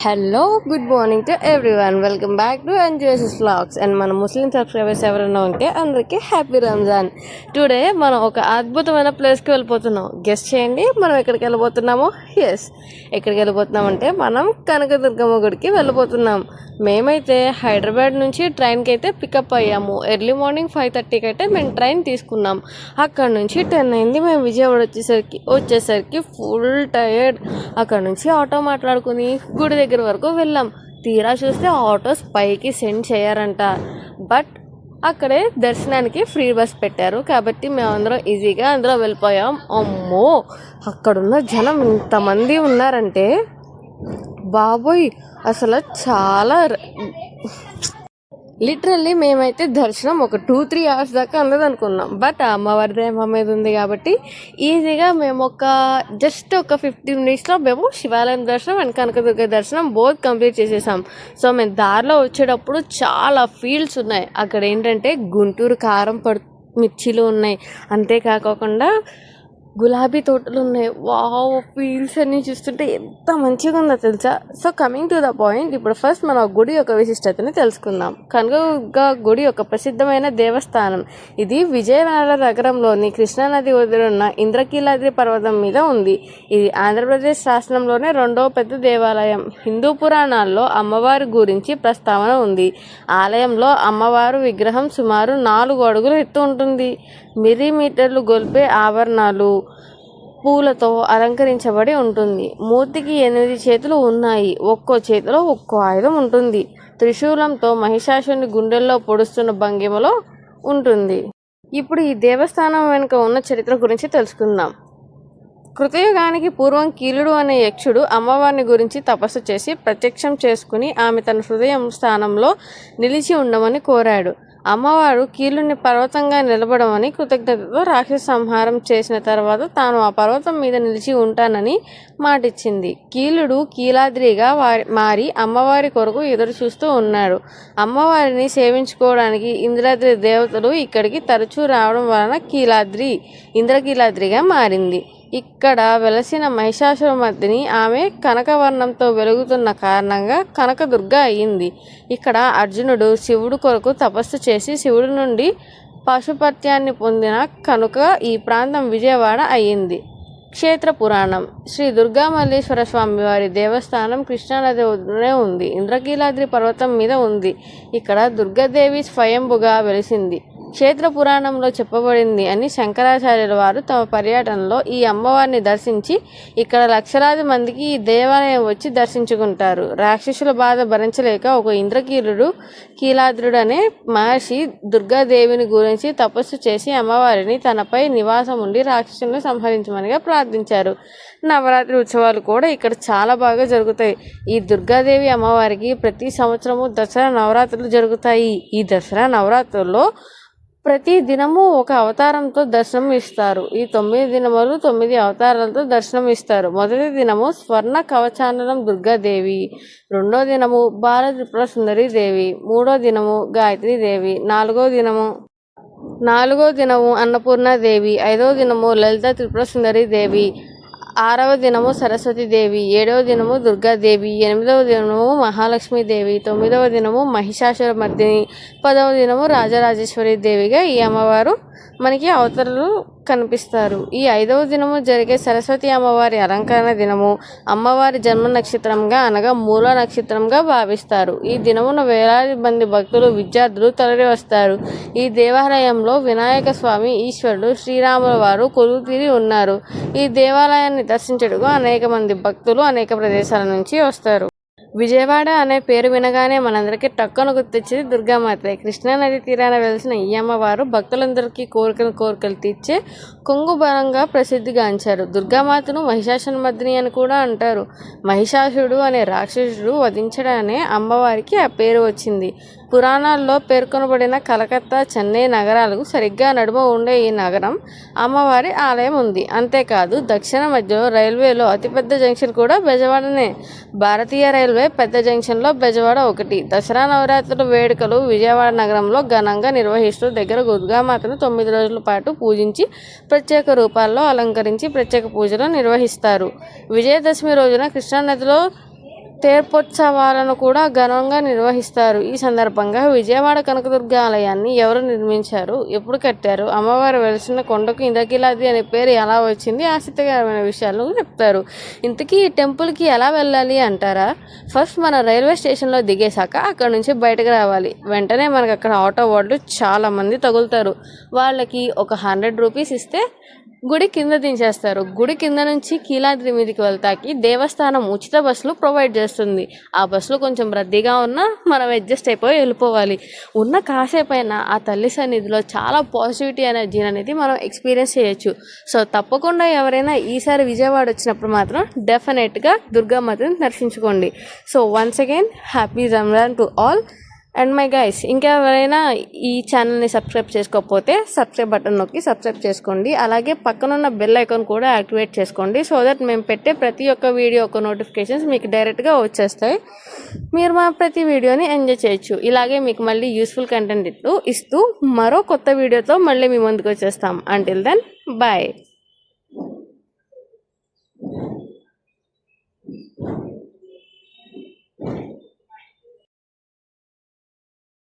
Hello good morning to everyone welcome back to NGSS blogs and మన ముస్లిం subscribers ఎవరైనా ఉంటే అందరికీ హ్యాపీ రంజాన్ టుడే మనం ఒక అద్భుతమైన ప్లేస్కి వెళ్ళిపోతున్నాం. గెస్ట్ చేయండి మనం ఎక్కడికి వెళ్ళిపోతున్నామో ఎస్ ఎక్కడికి వెళ్ళిపోతున్నాం అంటే మనం కనకదుర్గమ్మ గుడికి వెళ్ళిపోతున్నాం మేమైతే హైదరాబాద్ నుంచి ట్రైన్కి అయితే పికప్ అయ్యాము. ఎర్లీ మార్నింగ్ ఫైవ్ థర్టీకి అయితే మేము ట్రైన్ తీసుకున్నాం. అక్కడ నుంచి టెన్ అయింది. మేము విజయవాడ వచ్చేసరికి వచ్చేసరికి ఫుల్ టైర్డ్ అక్కడ నుంచి ఆటో మాట్లాడుకుని గుడి దగ్గర దగ్గర వరకు వెళ్ళాం. తీరా చూస్తే ఆటోస్ పైకి సెండ్ చేయారంట. బట్ అక్కడే దర్శనానికి ఫ్రీ బస్ పెట్టారు. కాబట్టి మేమందరం ఈజీగా అందులో వెళ్ళిపోయాం. అమ్మో! అక్కడున్న జనం ఇంతమంది ఉన్నారంటే బాబోయ్! అసలు చాలా లిటరల్లీ మేమైతే దర్శనం ఒక టూ త్రీ అవర్స్ దాకా అందదు అనుకున్నాం. బట్ అమ్మవారి దయ మా మీద ఉంది కాబట్టి ఈజీగా మేము ఒక జస్ట్ ఒక ఫిఫ్టీన్ మినిట్స్లో మేము శివాలయం దర్శనం అండ్ కనకదుర్గ దర్శనం బోత్ కంప్లీట్ చేసేసాం. సో మేము దారిలో వచ్చేటప్పుడు చాలా ఫీల్డ్స్ ఉన్నాయి. అక్కడ ఏంటంటే గుంటూరు కారం పడు మిర్చీలు ఉన్నాయి. అంతేకాకుండా గులాబీ తోటలు ఉన్నాయి. వావ్ ఫీల్స్ అన్నీ చూస్తుంటే ఎంత మంచిగా ఉందో తెలుసా? So coming to the point ఇప్పుడు ఫస్ట్ మనం ఆ గుడి యొక్క విశిష్టతని తెలుసుకుందాం. కనకదుర్గ గుడి ఒక ప్రసిద్ధమైన దేవస్థానం. ఇది విజయనగర నగరంలోని కృష్ణానది ఉన్న ఇంద్రకీలాద్రి పర్వతం మీద ఉంది. ఇది ఆంధ్రప్రదేశ్ రాష్ట్రంలోనే రెండవ పెద్ద దేవాలయం. హిందూ పురాణాల్లో అమ్మవారి గురించి ప్రస్తావన ఉంది. ఆలయంలో అమ్మవారు విగ్రహం సుమారు నాలుగు అడుగులు ఎత్తు ఉంటుంది. మిల్లీమీటర్లు గొల్పే ఆభరణాలు పూలతో అలంకరించబడి ఉంటుంది. మూర్తికి ఎనిమిది చేతులు ఉన్నాయి. ఒక్కో చేతిలో ఒక్కో ఆయుధం ఉంటుంది. త్రిశూలంతో మహిషాసుని గుండెల్లో పొడుస్తున్న భంగిమలో ఉంటుంది. ఇప్పుడు ఈ దేవస్థానం వెనుక ఉన్న చరిత్ర గురించి తెలుసుకుందాం. కృతయుగానికి పూర్వం కీలుడు అనే యక్షుడు అమ్మవారిని గురించి తపస్సు చేసి ప్రత్యక్షం చేసుకుని ఆమె తన హృదయం స్థానంలో నిలిచి ఉండమని కోరాడు. అమ్మవారు కీలుని పర్వతంగా నిలబడమని కృతజ్ఞతతో రాక్షస సంహారం చేసిన తర్వాత తాను ఆ పర్వతం మీద నిలిచి ఉంటానని మాటిచ్చింది. కీలుడు కీలాద్రిగా వారి మారి అమ్మవారి కొరకు ఎదురు చూస్తూ ఉన్నాడు. అమ్మవారిని సేవించుకోవడానికి ఇంద్రాద్రి దేవతలు ఇక్కడికి తరచూ రావడం వలన కీలాద్రి ఇంద్రకీలాద్రిగా మారింది. ఇక్కడ వెలసిన మహిషాసురమర్దిని ఆమె కనకవర్ణంతో వెలుగుతున్న కారణంగా కనకదుర్గ అయ్యింది. ఇక్కడ అర్జునుడు శివుడు కొరకు తపస్సు చేసి శివుడి నుండి పశుపత్యాన్ని పొందిన కనుక ఈ ప్రాంతం విజయవాడ అయ్యింది. క్షేత్ర పురాణం. శ్రీ దుర్గామల్లేశ్వర స్వామి వారి దేవస్థానం కృష్ణానదిలోనే ఉంది. ఇంద్రకీలాద్రి పర్వతం మీద ఉంది. ఇక్కడ దుర్గాదేవి స్వయంభుగా వెలిసింది. క్షేత్ర పురాణంలో చెప్పబడింది అని శంకరాచార్యుల వారు తమ పర్యటనలో ఈ అమ్మవారిని దర్శించి ఇక్కడ లక్షలాది మందికి ఈ దేవాలయం వచ్చి దర్శించుకుంటారు. రాక్షసుల బాధ భరించలేక ఒక ఇంద్రకీలుడు కీలాద్రుడు అనే మహర్షి దుర్గాదేవిని గురించి తపస్సు చేసి అమ్మవారిని తనపై నివాసం ఉండి రాక్షసులను సంహరించమనిగా ప్రార్థించారు. నవరాత్రి ఉత్సవాలు కూడా ఇక్కడ చాలా బాగా జరుగుతాయి. ఈ దుర్గాదేవి అమ్మవారికి ప్రతి సంవత్సరము దసరా నవరాత్రులు జరుగుతాయి. ఈ దసరా నవరాత్రుల్లో ప్రతి దినము ఒక అవతారంతో దర్శనం ఇస్తారు. ఈ తొమ్మిది దినములు తొమ్మిది అవతారాలతో దర్శనం ఇస్తారు. మొదటి దినము స్వర్ణ కవచాననం దుర్గాదేవి. రెండో దినము బాల సుందరి దేవి. మూడో దినము గాయత్రి దేవి. నాలుగో దినము నాలుగో దినము అన్నపూర్ణాదేవి ఐదో దినము లలిత త్రిపుర సుందరి దేవి. ఆరవ దినము సరస్వతీదేవి ఏడవ దినము దుర్గాదేవి ఎనిమిదవ దినము మహాలక్ష్మీదేవి తొమ్మిదవ దినము మహిషాసురమర్దిని పదవ దినము రాజరాజేశ్వరి దేవిగా ఈ అమ్మవారు మనకి అవతరలు కనిపిస్తారు. ఈ ఐదవ దినము జరిగే సరస్వతి అమ్మవారి అలంకరణ దినము అమ్మవారి జన్మ నక్షత్రంగా అనగా మూల నక్షత్రంగా భావిస్తారు. ఈ దినమున వేలాది మంది భక్తులు విద్యార్థులు తరలి వస్తారు. ఈ దేవాలయంలో వినాయక స్వామి ఈశ్వరుడు శ్రీరాముల వారు కొలువుతీరి ఉన్నారు. ఈ దేవాలయాన్ని దర్శించడానికి అనేక మంది భక్తులు అనేక ప్రదేశాల నుంచి వస్తారు. విజయవాడ అనే పేరు వినగానే మనందరికీ టక్కున గుర్తొచ్చేది దుర్గామాత కృష్ణానది తీరాన వెలిసిన ఈ అమ్మవారు భక్తులందరికీ కోరికలు కోరికలు తీర్చే కొంగు బలంగా ప్రసిద్ధిగాంచారు దుర్గామాతను మహిషాసురమర్దిని అని కూడా అంటారు. మహిషాసుడు అనే రాక్షసుడు వధించడానే అమ్మవారికి ఆ పేరు వచ్చింది. పురాణాల్లో పేర్కొనబడిన కలకత్తా చెన్నై నగరాలకు సరిగ్గా నడుమ ఉండే ఈ నగరం అమ్మవారి ఆలయం ఉంది. అంతేకాదు దక్షిణ మధ్యలో రైల్వేలో అతిపెద్ద జంక్షన్ కూడా బెజవాడనే. భారతీయ రైల్వే పెద్ద జంక్షన్లో బెజవాడ ఒకటి. దసరా నవరాత్రుల వేడుకలు విజయవాడ నగరంలో ఘనంగా నిర్వహిస్తూ దగ్గర దుర్గామాతను తొమ్మిది రోజుల పాటు పూజించి ప్రత్యేక రూపాల్లో అలంకరించి ప్రత్యేక పూజలు నిర్వహిస్తారు. విజయదశమి రోజున కృష్ణానదిలో తేర్పోత్సవాలను కూడా ఘనంగా నిర్వహిస్తారు. ఈ సందర్భంగా విజయవాడ కనకదుర్గ ఆలయాన్ని ఎవరు నిర్మించారు? ఎప్పుడు కట్టారు? అమ్మవారు వెలిసిన కొండకు ఇందకిలాది అనే పేరు ఎలా వచ్చింది? ఆసక్తికరమైన విషయాలను చెప్తారు. ఇంతకీ ఈ టెంపుల్కి ఎలా వెళ్ళాలి అంటారా? ఫస్ట్ మన రైల్వే స్టేషన్లో దిగేశాక అక్కడ నుంచి బయటకు రావాలి. వెంటనే మనకు అక్కడ ఆటో వాళ్ళు చాలామంది తగులుతారు. వాళ్ళకి ఒక హండ్రెడ్ రూపీస్ ఇస్తే గుడి కింద దించేస్తారు. గుడి కింద నుంచి కీలాద్రి మీదకి వెళ్తాకి దేవస్థానం ఉచిత బస్సులు ప్రొవైడ్ చేస్తారు. చేస్తుంది. ఆ బస్సులో కొంచెం రద్దీగా ఉన్నా మనం అడ్జస్ట్ అయిపోయి వెళ్ళిపోవాలి. ఉన్న కాసేపైనా ఆ తల్లి సన్నిధిలో చాలా పాజిటివిటీ ఎనర్జీ అనేది మనం ఎక్స్పీరియన్స్ చేయొచ్చు. సో తప్పకుండా ఎవరైనా ఈసారి విజయవాడ వచ్చినప్పుడు మాత్రం డెఫినెట్గా దుర్గామాతని దర్శించుకోండి. So once again happy Ramzan to all and my guys ఇంకా ఎవరైనా ఈ ఛానల్ని సబ్స్క్రైబ్ చేసుకోకపోతే సబ్స్క్రైబ్ బటన్ నొక్కి సబ్స్క్రైబ్ చేసుకోండి. అలాగే పక్కనున్న బెల్ ఐకాన్ కూడా యాక్టివేట్ చేసుకోండి. సో దట్ మేము పెట్టే ప్రతి ఒక్క వీడియో యొక్క నోటిఫికేషన్స్ మీకు డైరెక్ట్గా వచ్చేస్తాయి. మీరు మా ప్రతి వీడియోని ఎంజాయ్ చేయొచ్చు. ఇలాగే మీకు మళ్ళీ యూస్ఫుల్ కంటెంట్ ఇస్తూ ఇస్తూ మరో కొత్త వీడియోతో మళ్ళీ మీ ముందుకు వచ్చేస్తాం. Until then bye